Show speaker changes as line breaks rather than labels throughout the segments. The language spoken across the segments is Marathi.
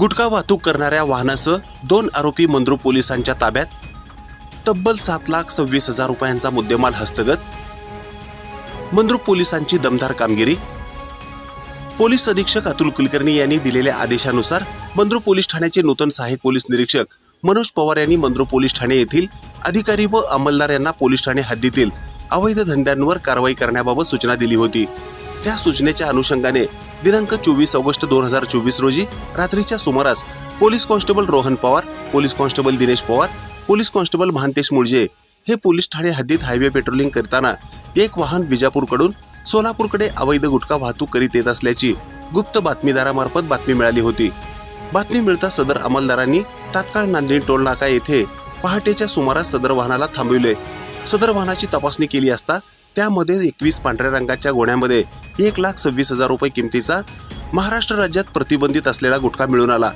गुटखा वाहतूक करणाऱ्या वाहनासह दोन आरोपी मंद्रू पोलिसांच्या ताब्यात. तब्बल सात लाख सव्वीस हजार रुपयांचा मुद्देमाल हस्तगत. मंद्रुप पोलिसांची दमदार कामगिरी. पोलीस अधीक्षक अतुल कुलकर्णी यांनी दिलेल्या आदेशानुसार मंद्रुप पोलीस ठाण्याचे नूतन सहाय्यक पोलीस निरीक्षक मनोज पवार यांनी मंद्रू पोलीस ठाणे येथील अधिकारी व अंमलदार यांना पोलीस ठाणे हद्दीतील अवैध धंद्यांवर कारवाई करण्याबाबत सूचना दिली होती. त्या सूचनेच्या अनुषंगाने दिनांक चोवीस ऑगस्ट दोन हजार चोवीस रोजी रात्रीच्या सुमारास police constable Rohan Pawar police constable Dinesh Pawar police constable Mahantesh Mulje हे पोलीस ठाणे हद्दीत हायवे पेट्रोलिंग करताना एक वाहन विजापूरकडून सोलापूरकडे अवैध गुटखा वाहतूक करीत येत असल्याची गुप्त बातमीदारामार्फत बातमी मिळाली होती. बातमी मिळता सदर अंमलदारांनी तात्काळ नांदेड टोल नाका येथे पहाटेच्या सुमारास सदर वाहनाला थांबविले. सदर वाहनाची तपासणी केली असता त्यामध्ये एकवीस पांढऱ्या रंगाच्या गोण्यामध्ये एक लाख सव्वीस हजार रुपये किमतीचा महाराष्ट्र राज्यात प्रतिबंधित असलेला गुटखा मिळून आला.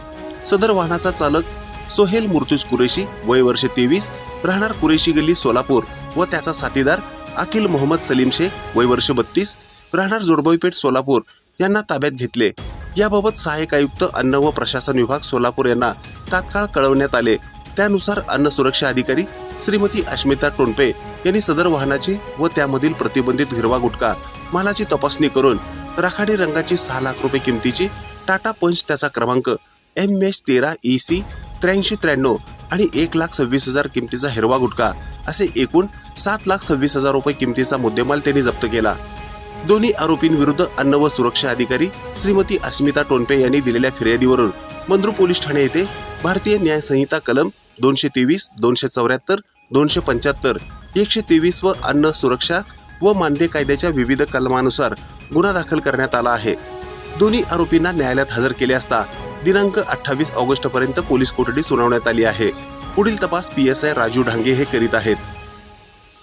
सदर वाहनाचा चालक सोहेल मुर्तुज कुरेशी वय वर्ष तेवीस राहणार कुरेशी गल्ली सोलापूर व त्याचा साथीदार अखिल मोहम्मद सलीम शेख वय वर्ष बत्तीस राहणार जोडबोईपेठ सोलापूर यांना ताब्यात घेतले. याबाबत सहाय्यक आयुक्त अन्न व प्रशासन विभाग सोलापूर यांना तात्काळ कळवण्यात आले. त्यानुसार अन्न सुरक्षा अधिकारी श्रीमती अश्मिता टोनपे यांनी सदर वाहनाची व त्यामधील प्रतिबंधित हिरवा गुटखा मालाची तपासणी करून राखाडी रंगाची सहा लाख रुपये किमतीची टाटा पंच त्याचा क्रमांक एम एच तेरा ई सी त्र्याऐंशी त्र्याण्णव आणि एक लाख सव्वीस हजार किमतीचा हिरवा गुटखा असे एकूण सात लाख सव्वीस हजार रुपये किमतीचा मुद्देमाल त्यांनी जप्त केला. दोन्ही आरोपींविरुद्ध अन्न व सुरक्षा अधिकारी श्रीमती अस्मिता टोनपे यांनी दिलेल्या फिर्यादीवरून मंद्रू पोलीस ठाणे येथे भारतीय न्याय संहिता कलम दोनशे तेवीस दोनशे चौऱ्याहत्तर दोनशे पंच्याहत्तर एकशे तेवीस व अन्न सुरक्षा व मानदे कायद्याच्या विविध कलमानुसार गुन्हा दाखल करण्यात आला आहे. दोन्ही आरोपींना न्यायालयात हजर केले असता दिनांक अठ्ठावीस ऑगस्ट पर्यंत पोलीस कोठडी सुनावण्यात आली आहे. पुढील तपास P S I Raju Dhange हे करीत आहेत.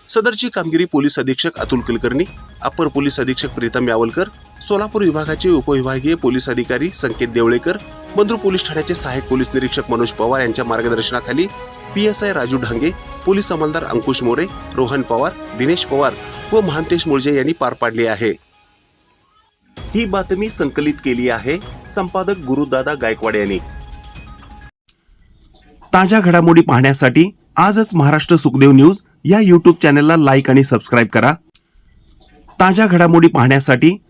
सदरची कामगिरी पोलीस अधीक्षक अतुल कुलकर्णी अप्पर पोलीस अधीक्षक प्रीतम यावलकर सोलापूर विभागाचे उपविभागीय पोलीस अधिकारी संकेत देवळेकर मंद्रू पोलीस ठाण्याचे सहाय्यक पोलीस निरीक्षक मनोज पवार यांच्या मार्गदर्शनाखाली P S I Raju Dhange police अंमलदार Ankush More Rohan Pawar Dinesh Pawar व महांतेश मुळजे यांनी पार पाडली आहे. ही बातमी संकलित केली आहे संपादक गुरुदादा गायकवाड यांनी. ताज्या घडामोडी पाहण्यासाठी आजच महाराष्ट्र सुखदेव न्यूज या यूट्यूब चॅनलला लाईक आणि सबस्क्राईब करा. ताज्या घडामोडी पाहण्यासाठी